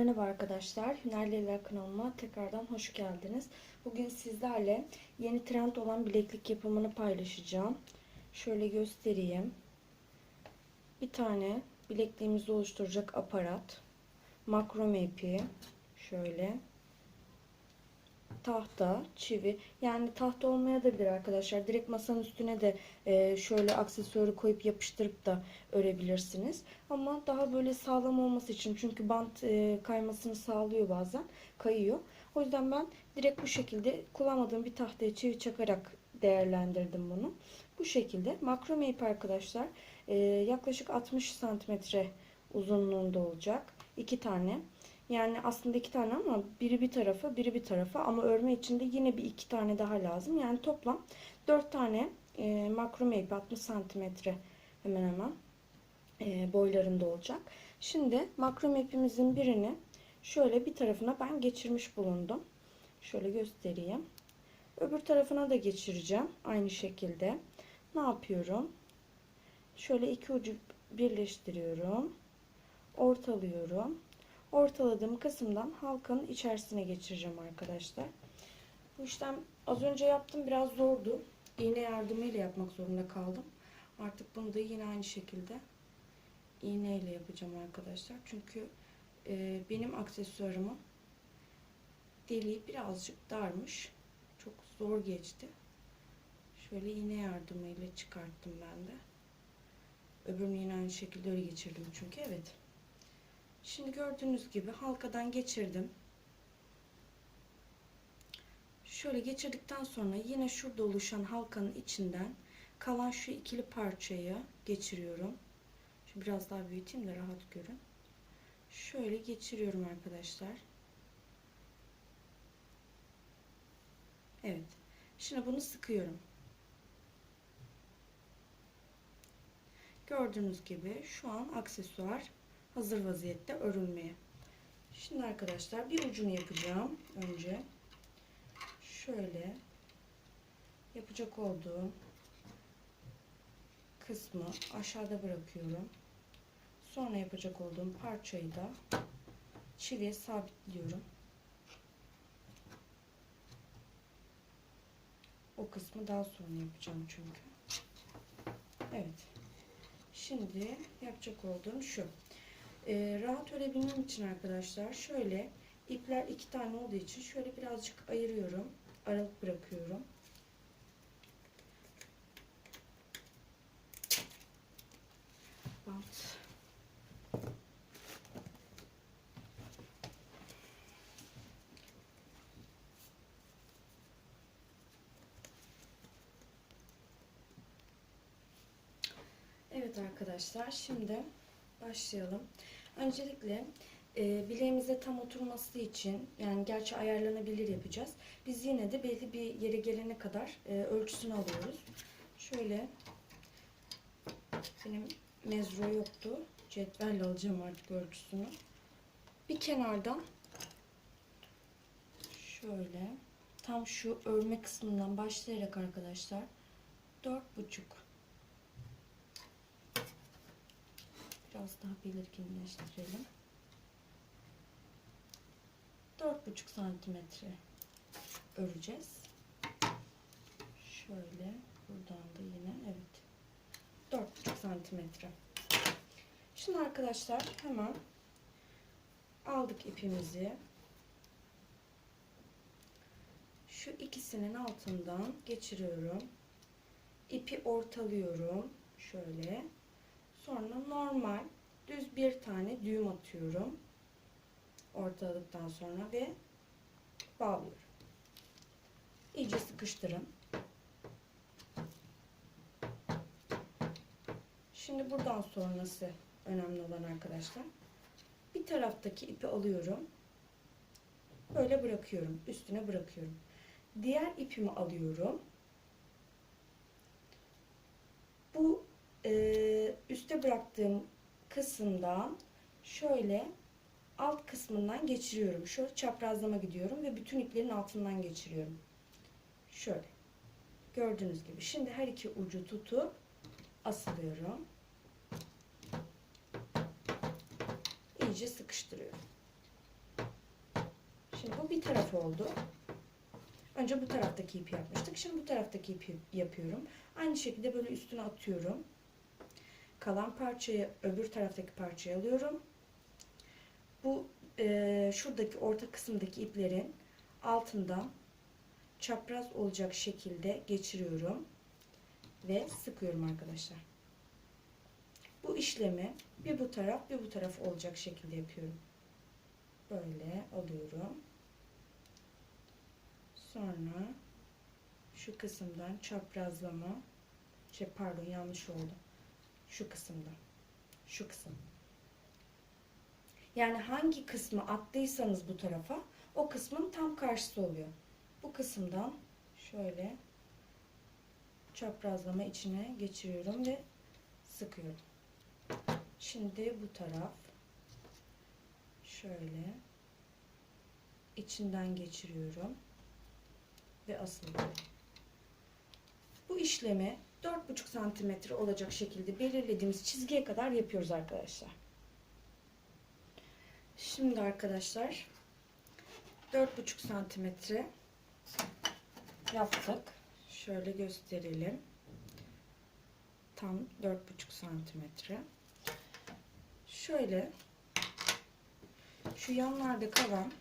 Merhaba arkadaşlar, Hünerliler kanalıma tekrardan hoş geldiniz. Bugün sizlerle yeni trend olan bileklik yapımını paylaşacağım. Şöyle göstereyim. Bir tane bilekliğimizi oluşturacak aparat, makrome ipi, şöyle tahta, çivi. Yani tahta olmayabilir arkadaşlar. Direkt masanın üstüne de e, şöyle aksesuarı koyup yapıştırıp da örebilirsiniz. Ama daha böyle sağlam olması için çünkü bant e, kaymasını sağlıyor bazen. Kayıyor. O yüzden ben direkt bu şekilde kullanmadığım bir tahtaya çivi çakarak değerlendirdim bunu. Bu şekilde makrome ip arkadaşlar e, yaklaşık 60 santimetre uzunluğunda olacak. iki tane. Yani aslında iki tane ama biri bir tarafa biri bir tarafa ama örme için de yine bir iki tane daha lazım. Yani toplam dört tane e, makrome ip 60 santimetre hemen hemen e, boylarında olacak. Şimdi makrome ipimizin birini şöyle bir tarafına ben geçirmiş bulundum. Şöyle göstereyim. Öbür tarafına da geçireceğim. Aynı şekilde. Ne yapıyorum? Şöyle iki ucu birleştiriyorum. Ortalıyorum ortaladığım kısımdan halkanın içerisine geçireceğim arkadaşlar. Bu işlem az önce yaptım biraz zordu. İğne yardımıyla yapmak zorunda kaldım. Artık bunu da yine aynı şekilde iğneyle yapacağım arkadaşlar. Çünkü e, benim aksesuarımın deliği birazcık darmış. Çok zor geçti. Şöyle iğne yardımıyla çıkarttım ben de. Öbürünü yine aynı şekilde öyle geçirdim çünkü evet. Şimdi gördüğünüz gibi halkadan geçirdim. Şöyle geçirdikten sonra yine şurada oluşan halkanın içinden kalan şu ikili parçayı geçiriyorum. Şimdi biraz daha büyüteyim de rahat görün. Şöyle geçiriyorum arkadaşlar. Evet. Şimdi bunu sıkıyorum. Gördüğünüz gibi şu an aksesuar hazır vaziyette örülmeye. Şimdi arkadaşlar bir ucunu yapacağım önce. Şöyle yapacak olduğum kısmı aşağıda bırakıyorum. Sonra yapacak olduğum parçayı da çiviye sabitliyorum. O kısmı daha sonra yapacağım çünkü. Evet. Şimdi yapacak olduğum şu. Ee, rahat örebilmem için arkadaşlar şöyle ipler iki tane olduğu için şöyle birazcık ayırıyorum. Aralık bırakıyorum. Bant. Evet arkadaşlar şimdi başlayalım. Öncelikle e, bileğimize tam oturması için yani gerçi ayarlanabilir yapacağız. Biz yine de belli bir yere gelene kadar e, ölçüsünü alıyoruz. Şöyle benim mezro yoktu. Cetvelle alacağım artık ölçüsünü. Bir kenardan şöyle tam şu örme kısmından başlayarak arkadaşlar dört buçuk Biraz daha belirginleştirelim. 4,5 santimetre öreceğiz. Şöyle buradan da yine evet 4,5 santimetre. Şimdi arkadaşlar hemen aldık ipimizi. Şu ikisinin altından geçiriyorum. İpi ortalıyorum. Şöyle Sonra normal düz bir tane düğüm atıyorum. Ortaladıktan sonra ve bağlıyorum. İyice sıkıştırın. Şimdi buradan sonrası önemli olan arkadaşlar. Bir taraftaki ipi alıyorum. Böyle bırakıyorum. Üstüne bırakıyorum. Diğer ipimi alıyorum. Bu e, üste bıraktığım kısımdan şöyle alt kısmından geçiriyorum. Şöyle çaprazlama gidiyorum ve bütün iplerin altından geçiriyorum. Şöyle. Gördüğünüz gibi. Şimdi her iki ucu tutup asılıyorum. İyice sıkıştırıyorum. Şimdi bu bir taraf oldu. Önce bu taraftaki ipi yapmıştık. Şimdi bu taraftaki ipi yapıyorum. Aynı şekilde böyle üstüne atıyorum. Kalan parçayı öbür taraftaki parçaya alıyorum. Bu e, şuradaki orta kısımdaki iplerin altından çapraz olacak şekilde geçiriyorum ve sıkıyorum arkadaşlar. Bu işlemi bir bu taraf bir bu taraf olacak şekilde yapıyorum. Böyle alıyorum. Sonra şu kısımdan çaprazlama şey pardon yanlış oldu. Şu kısımdan. Şu kısım. Yani hangi kısmı attıysanız bu tarafa o kısmın tam karşısı oluyor. Bu kısımdan şöyle çaprazlama içine geçiriyorum ve sıkıyorum. Şimdi bu taraf şöyle içinden geçiriyorum ve asılıyorum. Bu işlemi 4,5 santimetre olacak şekilde belirlediğimiz çizgiye kadar yapıyoruz arkadaşlar. Şimdi arkadaşlar 4,5 santimetre yaptık. Şöyle gösterelim. Tam 4,5 santimetre. Şöyle şu yanlarda kalan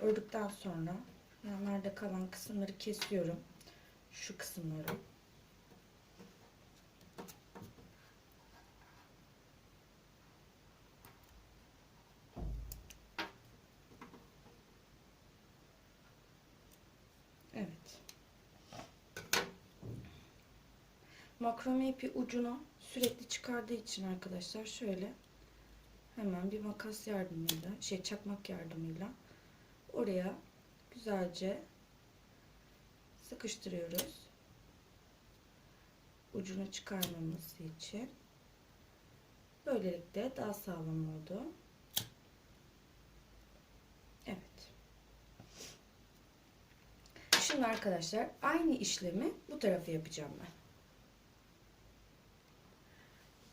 ördükten sonra yanlarda kalan kısımları kesiyorum. Şu kısımları. Evet. Makrome ipi ucunu sürekli çıkardığı için arkadaşlar şöyle hemen bir makas yardımıyla şey çakmak yardımıyla oraya güzelce sıkıştırıyoruz. Ucunu çıkarmaması için. Böylelikle daha sağlam oldu. Evet. Şimdi arkadaşlar aynı işlemi bu tarafa yapacağım ben.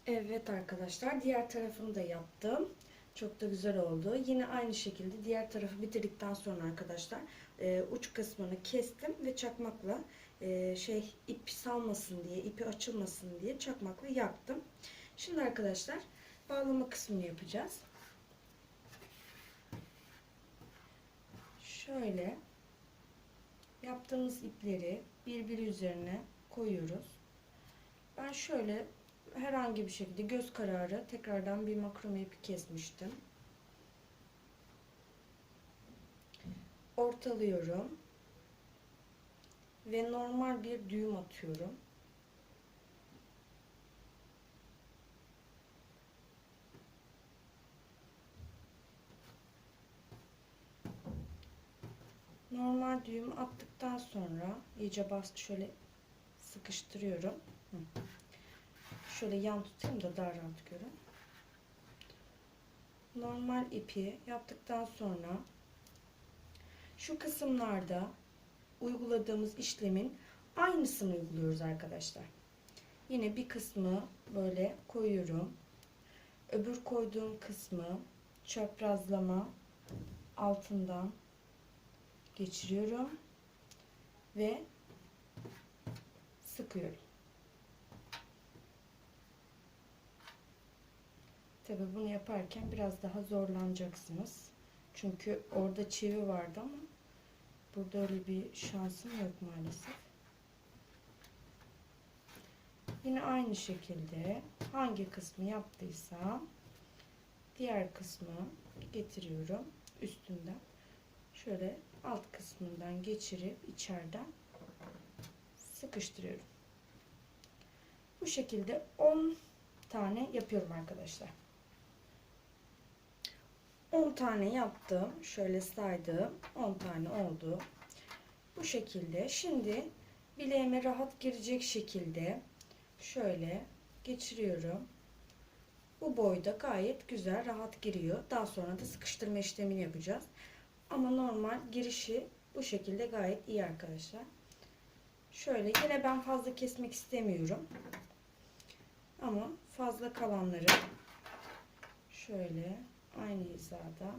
Evet arkadaşlar diğer tarafını da yaptım. Çok da güzel oldu. Yine aynı şekilde diğer tarafı bitirdikten sonra arkadaşlar e, uç kısmını kestim ve çakmakla e, şey ip salmasın diye, ipi açılmasın diye çakmakla yaktım. Şimdi arkadaşlar bağlama kısmını yapacağız. Şöyle yaptığımız ipleri birbiri üzerine koyuyoruz. Ben şöyle herhangi bir şekilde göz kararı tekrardan bir makrome ipi kesmiştim. Ortalıyorum. Ve normal bir düğüm atıyorum. Normal düğüm attıktan sonra iyice bas şöyle sıkıştırıyorum. Hı. Şöyle yan tutayım da daha rahat görün. Normal ipi yaptıktan sonra şu kısımlarda uyguladığımız işlemin aynısını uyguluyoruz arkadaşlar. Yine bir kısmı böyle koyuyorum. Öbür koyduğum kısmı çaprazlama altından geçiriyorum ve sıkıyorum. Tabi bunu yaparken biraz daha zorlanacaksınız. Çünkü orada çivi vardı ama burada öyle bir şansım yok maalesef. Yine aynı şekilde hangi kısmı yaptıysam diğer kısmı getiriyorum üstünden. Şöyle alt kısmından geçirip içeriden sıkıştırıyorum. Bu şekilde 10 tane yapıyorum arkadaşlar. 10 tane yaptım. Şöyle saydım. 10 tane oldu. Bu şekilde. Şimdi bileğime rahat girecek şekilde şöyle geçiriyorum. Bu boyda gayet güzel rahat giriyor. Daha sonra da sıkıştırma işlemini yapacağız. Ama normal girişi bu şekilde gayet iyi arkadaşlar. Şöyle yine ben fazla kesmek istemiyorum. Ama fazla kalanları şöyle aynı hizada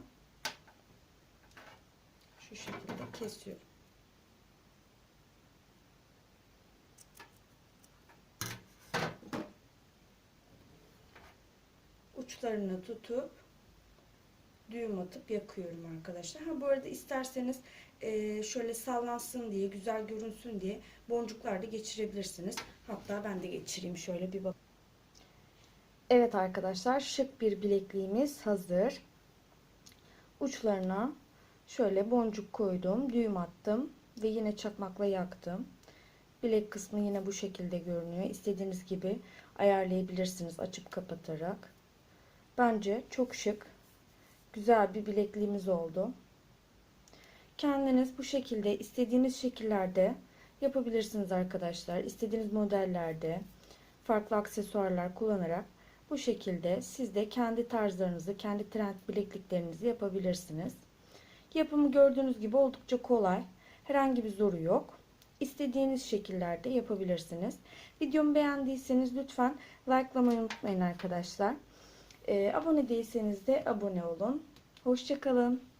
şu şekilde kesiyorum. Uçlarını tutup düğüm atıp yakıyorum arkadaşlar. Ha bu arada isterseniz e, şöyle sallansın diye, güzel görünsün diye boncuklar da geçirebilirsiniz. Hatta ben de geçireyim şöyle bir bak. Evet arkadaşlar şık bir bilekliğimiz hazır. Uçlarına şöyle boncuk koydum, düğüm attım ve yine çakmakla yaktım. Bilek kısmı yine bu şekilde görünüyor. İstediğiniz gibi ayarlayabilirsiniz açıp kapatarak. Bence çok şık, güzel bir bilekliğimiz oldu. Kendiniz bu şekilde istediğiniz şekillerde yapabilirsiniz arkadaşlar. İstediğiniz modellerde farklı aksesuarlar kullanarak bu şekilde siz de kendi tarzlarınızı, kendi trend bilekliklerinizi yapabilirsiniz. Yapımı gördüğünüz gibi oldukça kolay. Herhangi bir zoru yok. İstediğiniz şekillerde yapabilirsiniz. Videomu beğendiyseniz lütfen likelamayı unutmayın arkadaşlar. Ee, abone değilseniz de abone olun. Hoşçakalın.